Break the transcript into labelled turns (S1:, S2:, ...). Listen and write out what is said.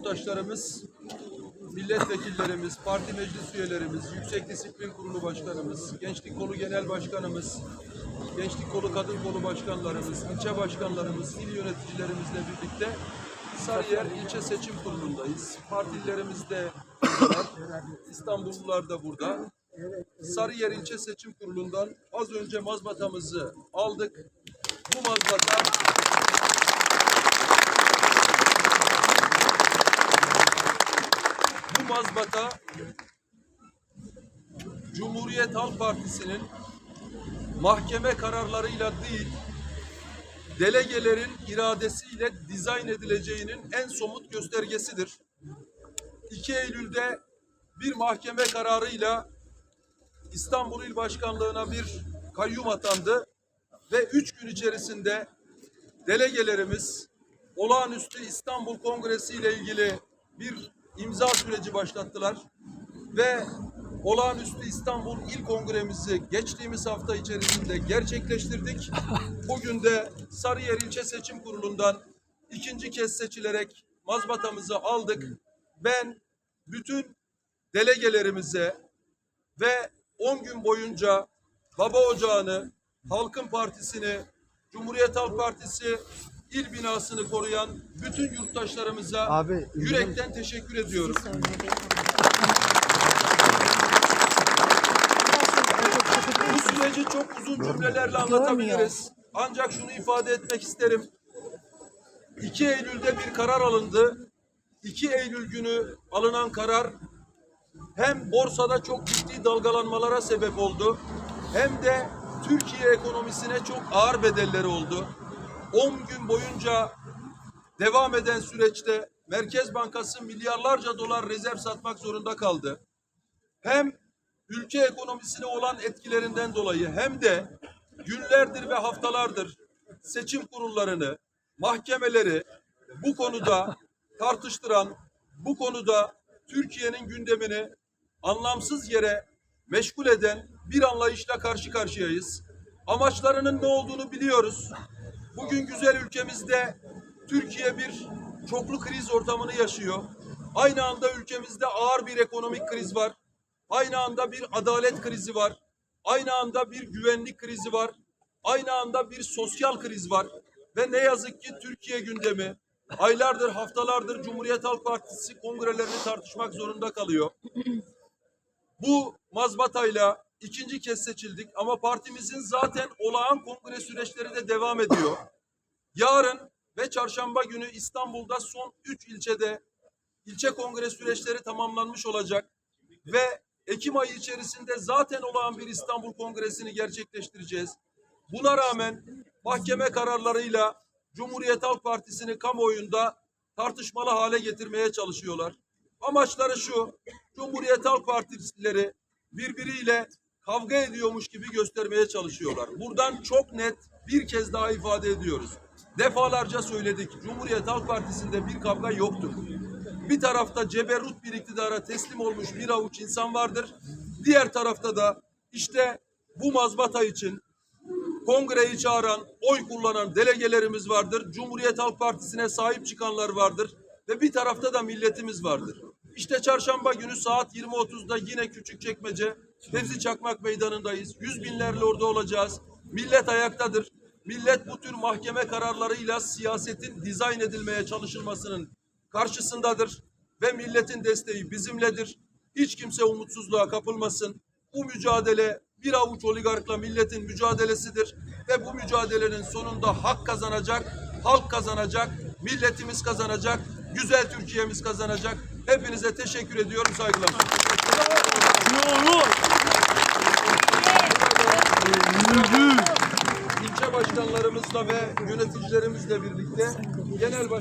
S1: yurttaşlarımız, milletvekillerimiz, parti meclis üyelerimiz, Yüksek Disiplin Kurulu Başkanımız, Gençlik Kolu Genel Başkanımız, Gençlik Kolu Kadın Kolu Başkanlarımız, ilçe başkanlarımız, il yöneticilerimizle birlikte Sarıyer İlçe Seçim Kurulu'ndayız. Partililerimiz de. İstanbullular da burada. Sarıyer İlçe Seçim Kurulu'ndan az önce mazbatamızı aldık. Bu mazbata mazbata Cumhuriyet Halk Partisi'nin mahkeme kararlarıyla değil, delegelerin iradesiyle dizayn edileceğinin en somut göstergesidir. 2 Eylül'de bir mahkeme kararıyla İstanbul İl Başkanlığı'na bir kayyum atandı ve üç gün içerisinde delegelerimiz olağanüstü İstanbul Kongresi ile ilgili bir imza süreci başlattılar ve olağanüstü İstanbul İl Kongremizi geçtiğimiz hafta içerisinde gerçekleştirdik. Bugün de Sarıyer İlçe Seçim Kurulu'ndan ikinci kez seçilerek mazbatamızı aldık. Ben bütün delegelerimize ve 10 gün boyunca Baba Ocağı'nı, Halkın Partisi'ni, Cumhuriyet Halk Partisi il binasını koruyan bütün yurttaşlarımıza
S2: Abi,
S1: yürekten teşekkür ediyorum. Bu süreci çok uzun cümlelerle anlatabiliriz. Ancak şunu ifade etmek isterim. 2 Eylül'de bir karar alındı. 2 Eylül günü alınan karar hem borsada çok ciddi dalgalanmalara sebep oldu hem de Türkiye ekonomisine çok ağır bedelleri oldu. 10 gün boyunca devam eden süreçte Merkez Bankası milyarlarca dolar rezerv satmak zorunda kaldı. Hem ülke ekonomisine olan etkilerinden dolayı hem de günlerdir ve haftalardır seçim kurullarını, mahkemeleri bu konuda tartıştıran, bu konuda Türkiye'nin gündemini anlamsız yere meşgul eden bir anlayışla karşı karşıyayız. Amaçlarının ne olduğunu biliyoruz. Bugün güzel ülkemizde Türkiye bir çoklu kriz ortamını yaşıyor. Aynı anda ülkemizde ağır bir ekonomik kriz var. Aynı anda bir adalet krizi var. Aynı anda bir güvenlik krizi var. Aynı anda bir sosyal kriz var. Ve ne yazık ki Türkiye gündemi aylardır, haftalardır Cumhuriyet Halk Partisi kongrelerini tartışmak zorunda kalıyor. Bu mazbatayla ikinci kez seçildik ama partimizin zaten olağan kongre süreçleri de devam ediyor. Yarın ve çarşamba günü İstanbul'da son üç ilçede ilçe kongre süreçleri tamamlanmış olacak ve Ekim ayı içerisinde zaten olağan bir İstanbul Kongresi'ni gerçekleştireceğiz. Buna rağmen mahkeme kararlarıyla Cumhuriyet Halk Partisi'ni kamuoyunda tartışmalı hale getirmeye çalışıyorlar. Amaçları şu, Cumhuriyet Halk Partisileri birbiriyle kavga ediyormuş gibi göstermeye çalışıyorlar. Buradan çok net bir kez daha ifade ediyoruz. Defalarca söyledik, Cumhuriyet Halk Partisi'nde bir kavga yoktur. Bir tarafta ceberrut bir iktidara teslim olmuş bir avuç insan vardır. Diğer tarafta da işte bu mazbata için kongreyi çağıran, oy kullanan delegelerimiz vardır. Cumhuriyet Halk Partisi'ne sahip çıkanlar vardır. Ve bir tarafta da milletimiz vardır. İşte çarşamba günü saat 20.30'da yine Küçükçekmece Fevzi Çakmak Meydanı'ndayız. Yüz binlerle orada olacağız. Millet ayaktadır. Millet bu tür mahkeme kararlarıyla siyasetin dizayn edilmeye çalışılmasının karşısındadır. Ve milletin desteği bizimledir. Hiç kimse umutsuzluğa kapılmasın. Bu mücadele bir avuç oligarkla milletin mücadelesidir. Ve bu mücadelenin sonunda hak kazanacak, halk kazanacak, milletimiz kazanacak, güzel Türkiye'miz kazanacak. Hepinize teşekkür ediyorum, saygılar. İlçe başkanlarımızla ve yöneticilerimizle birlikte genel baş